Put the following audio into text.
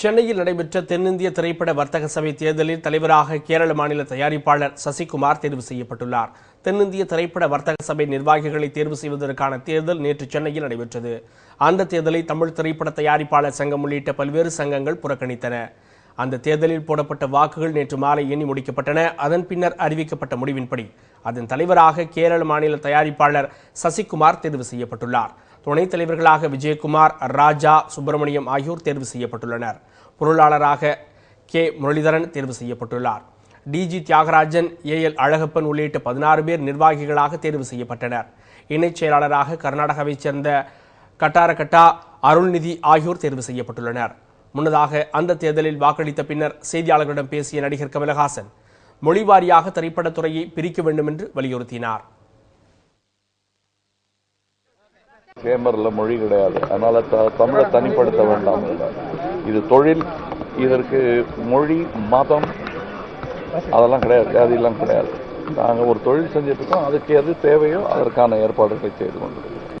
சென்னையில் நடைபெற்ற தென்னிந்திய திரைப்பட வர்த்தக சபை தேர்தலில் தலைவராக கேரள மாநில தயாரிப்பாளர் சசிகுமார் தேர்வு செய்யப்பட்டுள்ளார். தென்னிந்திய திரைப்பட வர்த்தக சபை நிர்வாகிகளை தேர்வு செய்வதற்கான தேர்தல் நேற்று சென்னையில் நடைபெற்றது. அந்த தேர்தலை தமிழ் திரைப்பட தயாரிப்பாளர் சங்கம் உள்ளிட்ட பல்வேறு சங்கங்கள் புறக்கணித்தன. அந்த தேர்தலில் போடப்பட்ட வாக்குகள் நேற்று மாலை எண்ணி முடிக்கப்பட்டன. அதன் பின்னர் அறிவிக்கப்பட்ட முடிவின்படி அதன் தலைவராக கேரள மாநில தயாரிப்பாளர் சசிகுமார் தேர்வு செய்யப்பட்டுள்ளார். துணைத் தலைவர்களாக விஜயகுமார் ராஜா சுப்பிரமணியம் ஆகியோர் தேர்வு செய்யப்பட்டுள்ளனர். பொருளாளராக கே. முரளிதரன் தேர்வு செய்யப்பட்டுள்ளார். D G Thiyagarajan A. L. Alagappan உள்ளிட்ட பதினாறு பேர் நிர்வாகிகளாக தேர்வு செய்யப்பட்டனர். இணைச் செயலாளராக கர்நாடகாவைச் சேர்ந்த கட்டாரகட்டா அருள்நிதி ஆகியோர் தேர்வு செய்யப்பட்டுள்ளனர். முன்னதாக அந்த தேர்தலில் வாக்களித்த பின்னர் செய்தியாளர்களிடம் பேசிய நடிகர் கமலஹாசன் மொழிவாரியாக திரைப்படத்துறையை பிரிக்க வேண்டும் என்று வலியுறுத்தினார். சேம்பரில் மொழி கிடையாது. அதனால த தமிழை தனிப்படுத்த வேண்டாம். இது தொழில் இதற்கு மொழி மதம் அதெல்லாம் கிடையாது. ஜாதியெல்லாம் கிடையாது. நாங்கள் ஒரு தொழில் செஞ்சுட்டு இருக்கோம். அதுக்கு எது தேவையோ அதற்கான ஏற்பாடுகளை செய்து கொண்டிருக்கோம்